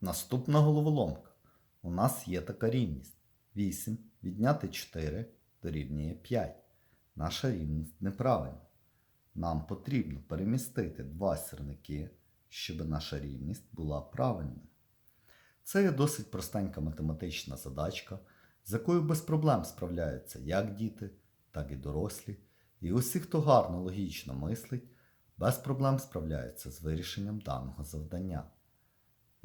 Наступна головоломка. У нас є така рівність. 8 відняти 4 дорівнює 5. Наша рівність неправильна. Нам потрібно перемістити два сірники, щоб наша рівність була правильною. Це є досить простенька математична задачка, з якою без проблем справляються як діти, так і дорослі. І усі, хто гарно логічно мислить, без проблем справляються з вирішенням даного завдання.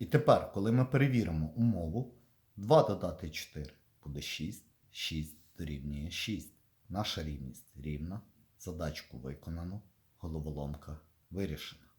І тепер, коли ми перевіримо умову, 2 додати 4 буде 6, 6 дорівнює 6. Наша рівність рівна. Задачку виконано, головоломка вирішена.